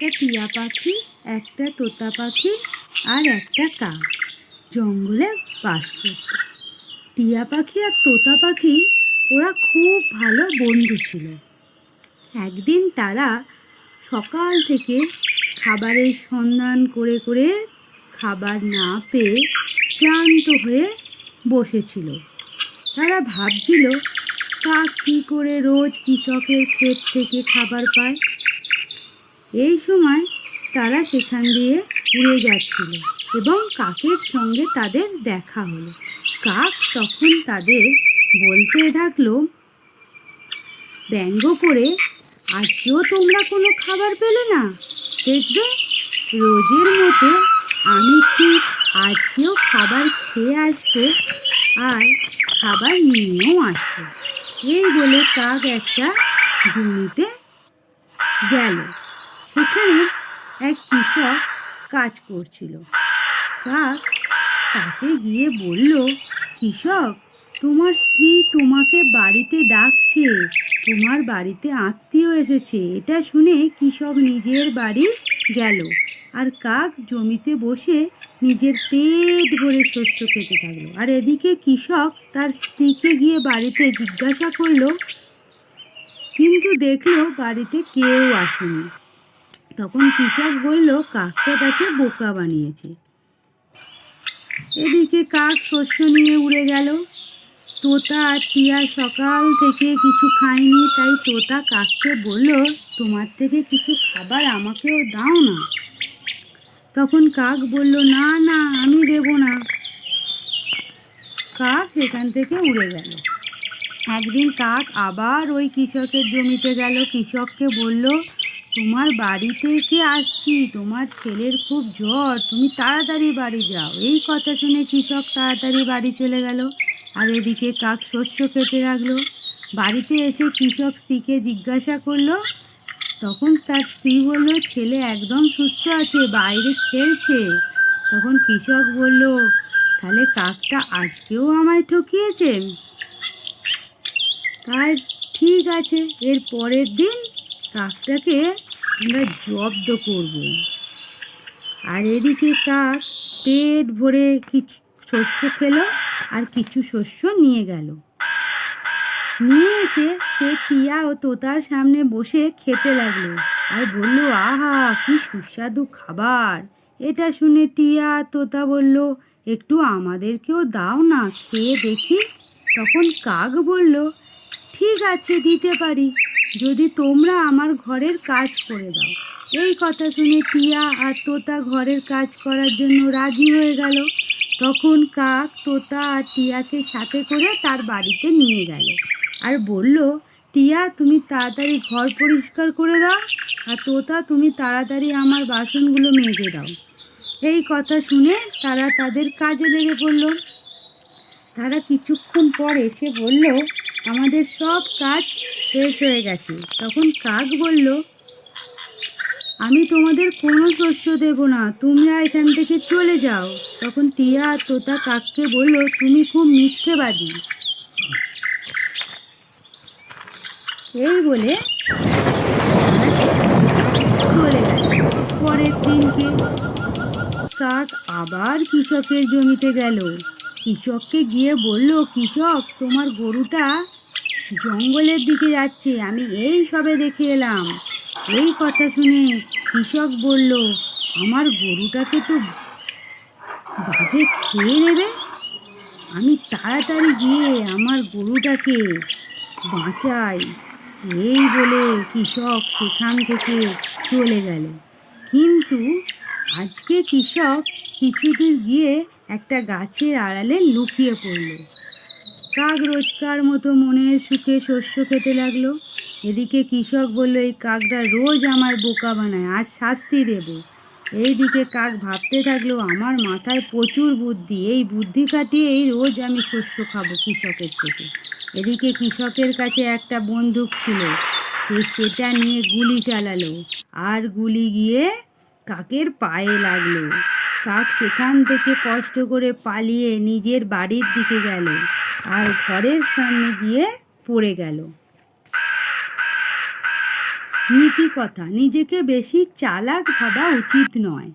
একটা টিয়া পাখি, একটা তোতা পাখি আর একটা কাক জঙ্গলে বাস করত। টিয়া পাখি আর তোতা পাখি, ওরা খুব ভালো বন্ধু ছিল। একদিন তারা সকাল থেকে খাবারের সন্ধান করে করে খাবার না পেয়ে ক্লান্ত হয়ে বসেছিল। তারা ভাবছিল, কাক কী করে রোজ কৃষকের ক্ষেত থেকে খাবার পায়? এই সময় তারা সেখান দিয়ে উড়ে যাচ্ছিল এবং কাকের সঙ্গে তাদের দেখা হলো। কাক তখন তাদের বলতে থাকল, ব্যঙ্গ করে আজকেও তোমরা কোনো খাবার পেলে না। দেখবে, রোজের মতো আমি ঠিক আজকেও খাবার খেয়ে আসব আর খাবার নিয়েও আসব। এই বলে কাক একটা জমিতে গেল। সেখানে এক কৃষক কাজ করছিল। কাক তাকে গিয়ে বলল, কৃষক, তোমার স্ত্রী তোমাকে বাড়িতে ডাকছে। তোমার বাড়িতে আত্মীয় এসেছে। এটা শুনে কৃষক নিজের বাড়ি গেল আর কাক জমিতে বসে নিজের পেট ভরে শস্য খেতে থাকল। আর এদিকে কৃষক তার স্ত্রীকে গিয়ে বাড়িতে জিজ্ঞাসা করল, কিন্তু দেখল বাড়িতে কেউ আসেনি। তখন কৃষক বলল কাকটা তাকে বোকা বানিয়েছে। এদিকে কাক শস্য নিয়ে উড়ে গেল। তোতা আর টিয়া সকাল থেকে কিছু খায়নি, তাই তোতা কাককে বলল, তোমার থেকে কিছু খাবার আমাকেও দাও না। তখন কাক বলল, না না, আমি দেব না। কাক সেখান থেকে উড়ে গেল। একদিন কাক আবার ওই কৃষকের জমিতে গেল। কৃষককে বলল তোমার বাড়ি থেকে আসছি, তোমার ছেলের খুব জ্বর, তুমি তাড়াতাড়ি বাড়ি যাও। এই কথা শুনে কৃষক তাড়াতাড়ি বাড়ি চলে গেল আর এদিকে কাক শস্য খেতে রাখল বাড়িতে এসে কৃষক স্ত্রীকে জিজ্ঞাসা করল, তখন তার স্ত্রী বলল, ছেলে একদম সুস্থ আছে, বাইরে খেলছে। তখন কৃষক বলল, তাহলে কাকটা আজকেও আমায় ঠকিয়েছে? তাই ঠিক আছে, এর পরের দিন কাকটাকে আমরা জব্দ করব। আর এদিকে কাক পেট ভরে কিছু শস্য খেলো আর কিছু শস্য নিয়ে গেল। নিয়ে এসে সে টিয়া ও তোতার সামনে বসে খেতে লাগল আর বলল, আহা, কি সুস্বাদু খাবার। এটা শুনে টিয়া তোতা বলল, একটু আমাদেরকেও দাও না, খেয়ে দেখি। তখন কাক বলল, ঠিক আছে, দিতে পারি। যদি তোমরা আমার ঘরের কাজ করে দাও। এই কথা শুনে টিয়া আর তোতা ঘরের কাজ করার জন্য রাজি হয়ে গেল। তখন কাক, তোতা আর টিয়াকে সাথে করে তার বাড়িতে নিয়ে গেল। আর বলল, টিয়া, তুমি তাড়াতাড়ি ঘর পরিষ্কার করে দাও আর তোতা, তুমি তাড়াতাড়ি আমার বাসনগুলো মেজে দাও। এই কথা শুনে তারা তাদের কাজে লেগে পড়ল। তারা কিছুক্ষণ পর এসে বলল, আমাদের সব কাজ শেষ হয়ে গেছে। তখন কাক বলল, আমি তোমাদের কোনো শস্য দেব না, তোমরা এখান থেকে চলে যাও। তখন টিয়া আর তোতা কাককে বলল, তুমি খুব মিথ্যেবাদী। এই বলে চলে পরের দিনকে কাক আবার কৃষকের জমিতে গেল। কৃষককে গিয়ে বলল, কৃষক, তোমার গরুটা জঙ্গলের দিকে যাচ্ছে, আমি এই সবে দেখে এলাম। এই কথা শুনে কৃষক বলল, আমার গরুটাকে তো বাঘে খেয়ে নেবে? আমি তাড়াতাড়ি গিয়ে আমার গরুটাকে বাঁচাই। এই বলে কৃষক সেখান থেকে চলে গেল। কিন্তু আজকে কৃষক কিছুদূর গিয়ে একটা গাছের আড়ালে লুকিয়ে পড়ল। কাক রোজকার মতো মনের সুখে শস্য খেতে লাগল। এদিকে কৃষক বলল, এই কাকটা রোজ আমার বোকা বানায়, আজ শাস্তি দেব। এইদিকে কাক ভাবতে থাকল, আমার মাথায় প্রচুর বুদ্ধি, এই বুদ্ধি কাটিয়ে এই রোজ আমি শস্য খাব কৃষকের থেকে। এদিকে কৃষকের কাছে একটা বন্দুক ছিল, সে সেটা নিয়ে গুলি চালালো, আর গুলি গিয়ে কাকের পায়ে লাগল। কাক সেখান থেকে কষ্ট করে পালিয়ে নিজের বাড়ির দিকে গেল। আর ঘরের সামনে গিয়ে পড়ে গেল। নীতি কথা নিজেকে বেশি চালাক ভাবা উচিত নয়।